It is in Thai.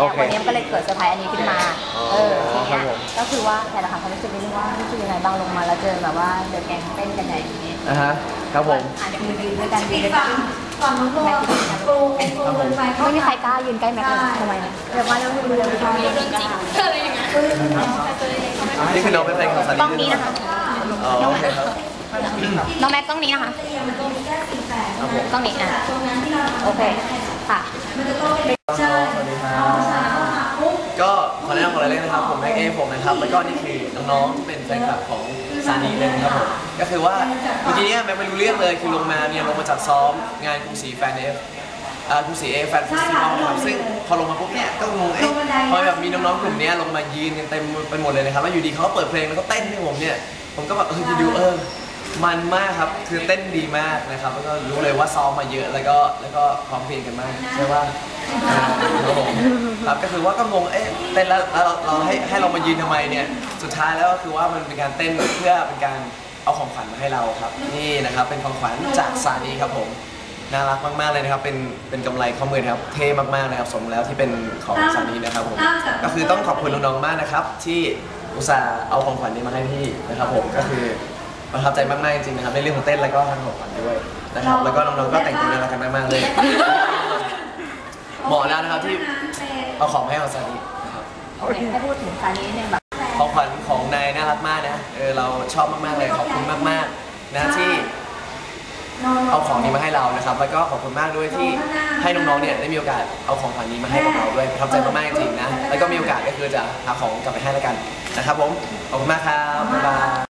โอเควันนี้ก็เลยเกิดเซอร์ไพรส์อันนี้ขึ้นมา เออทีเนี้ก็คือว่าแต่ละค่ะความรู้สึกนิดว่านี่คือยังไงบ้างลงมาแล้วเจอแบบว่าเดอะแกงเต้นกันใหญ่อย่างนี้อะฮะครับผมยืนด้วยกันยืนด้วยกันก่อนน้องโบกรูกรูเดินไปไม่มีใครกล้ายืนใกล้แม็กซ์ทำไมเดี๋ยวว่าเราดูเรื่องจริงออะไรอย่างเงี้ยนี่คือน้องเป็นแฟนของสันนี่ต้องนี้นะคะน้องแม็กต้องนี้นะคะต้องนี้อะโอเคค่ะ ขอแนะนำก่อนเลยนะครับผมแม็กเอผมนะครับแล้วก็นี่คือน้องๆที่เป็นแฟนคลับของซานีเลยนะครับผมก็คือว่าเมื่อกี้เนี่ยแม็กไม่รู้เรื่องเลยคือลงมาเนี่ยลงมาจากซ้อมงานกรุงศรีแฟนเอฟอ่ากรุงศรีเอฟแฟนเฟสติวัลนะครับซึ่งพอลงมาปุ๊บเนี่ยก็งงเอ๊ะพอแบบมีน้องๆกลุ่มเนี้ยลงมายืนกันเต็มไปหมดเลยนะครับแล้วอยู่ดีเขาก็เปิดเพลงแล้วก็เต้นให้ผมเนี่ยผมก็แบบเออดูเออมันมากครับ คือเต้นดีมากนะครับ แล้วก็รู้เลยว่าซ้อมมาเยอะ แล้วก็ แล้วก็พร้อมเพรียงกันมาก ใช่ว่า ครับก็คือว่าก็งงเอ๊ะเต้นแล้วแล้วเราเราให้ให้เรามายืนทำไมเนี่ยสุดท้ายแล้วก็คือว่ามันเป็นการเต้นเพื่อเป็นการเอาของขวัญมาให้เราครับ นี่นะครับเป็นของขวัญจากซานีครับผมน่ารักมากๆเลยนะครับ เป็นเป็นกำไรข้อมือนะครับ เท่มากๆนะครับ สมแล้วที่เป็นของซานีนะครับผมก็คือต้องขอบคุณน้องๆมากนะครับ ที่อุตส่าห์เอาของขวัญนี้มาให้พี่นะครับ ผมก็คือประทับใจมากๆจริงๆนะครับในเรื่องของเต้นแล้วก็ทางของขวัญด้วยนะครับ แล้วก็น้องๆก็แต่งตัวน่ารักกันมากๆเลย เหมาะแล้วนะครับที่เอาของมาให้ของซานีนะครับโอเคให้พูดถึงซานี้นิดนึงแบบของขวัญของนายน่ารักมากนะเออเราชอบมากๆเลยขอบคุณมากๆนะที่เอาของนี้มาให้เรานะครับ แล้วก็ขอบคุณมากด้วยที่ให้น้องๆเนี่ยได้มีโอกาสเอาของขวัญนี้มาให้กับเราด้วยประทับใจมากๆจริงๆนะ แล้วก็มีโอกาสก็คือจะหาของกลับไปให้แล้วกันนะครับผม ขอบคุณมากครับบ๊ายบาย